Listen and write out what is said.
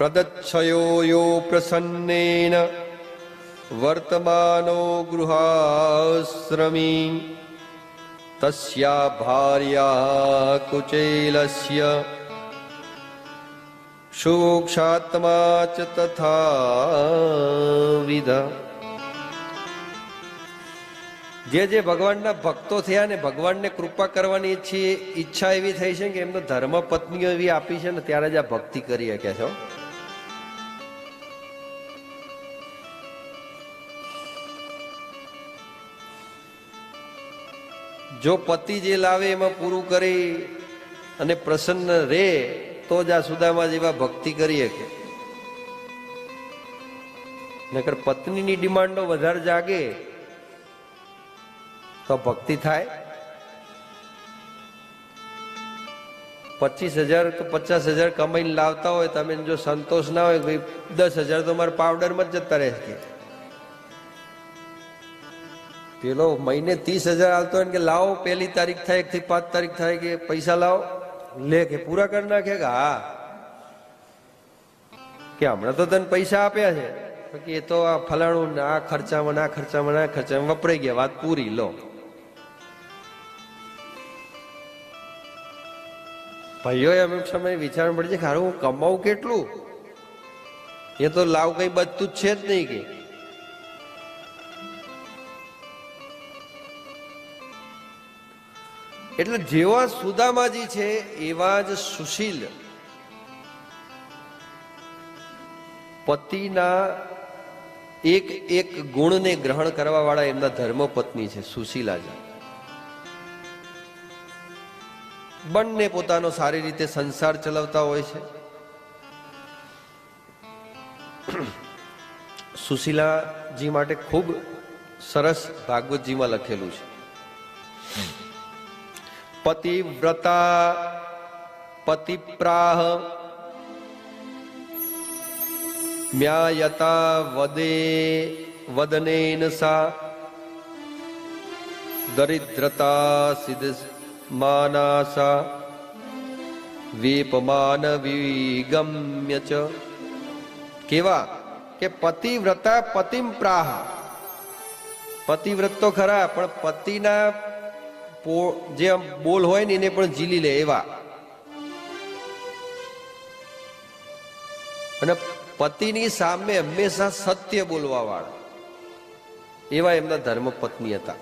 પ્રદચ્છયો યો પ્રસન્નેન વર્તમાનો ગૃહાશ્રમી તસ્યા ભાર્યા કુચેલસ્ય સૂક્ષાત્મા ચ તથા વિધ જે જે ભગવાનના ભક્તો થયા ને ભગવાનને કૃપા કરવાની ઈચ્છી ઈચ્છા એવી થઈ છે કે એમનો ધર્મ પત્નીઓ એવી આપી છે ને ત્યારે જ આ ભક્તિ કરી શકે છો જો પતિ જે લાવે એમાં પૂરું કરી અને પ્રસન્ન રે તો જ આ સુદામા જેવા ભક્તિ કરી શકે. નકર પત્નીની ડિમાન્ડો વધારે જાગે, તો ભક્તિ થાય. પચીસ હજાર કે પચાસ હજાર કમાઈને લાવતા હોય તમે જો સંતોષ ના હોય દસ હજાર તો મારા પાવડરમાં જ જતા રહે પેલો મહિને ત્રીસ હજાર આવતો હોય કે લાવો, પહેલી તારીખ થાય, એકથી પાંચ તારીખ થાય કે પૈસા લાવો. લે કે પૂરા કરી નાખે કે હા. કે હમણાં તો તને પૈસા આપ્યા છે. કે એ તો આ ફલાણું આ ખર્ચામાં ના ખર્ચામાં ના ખર્ચામાં વપરાઈ ગયા. વાત પૂરી, લો. ભાઈઓ અમુક સમય વિચાર પડે છે કે હું કમાવું કેટલું? એ તો લાવ કઈ બધું જ છે જ નહીં કે. એટલે જેવા સુદામાજી છે, એવા જ સુશીલ. પતિના એક એક ગુણને ગ્રહણ કરવા વાળા એમના ધર્મપત્ની છે, સુશીલાજી. બંને પોતાનો સારી રીતે સંસાર ચલાવતા હોય છે. સુશીલાજી માટે ખૂબ સરસ ભાગવતજીમાં લખેલું છે. પતિવ્રતા પતિપ્રાહ મ્યાયતા વદે વદનેન સા દરિદ્રતા સિદ્ધ માનાસા વેપમાન વિગમ્ય ચ કેવા કે પતિવ્રતા પતિમ પ્રાહ પતિવ્રત તો ખરા પણ પતિના જે આમ બોલ હોય ને એને પણ ઝીલી લે એવા. અને પતિની સામે હંમેશા સત્ય બોલવા વાળા એવા એમના ધર્મ પત્ની હતા.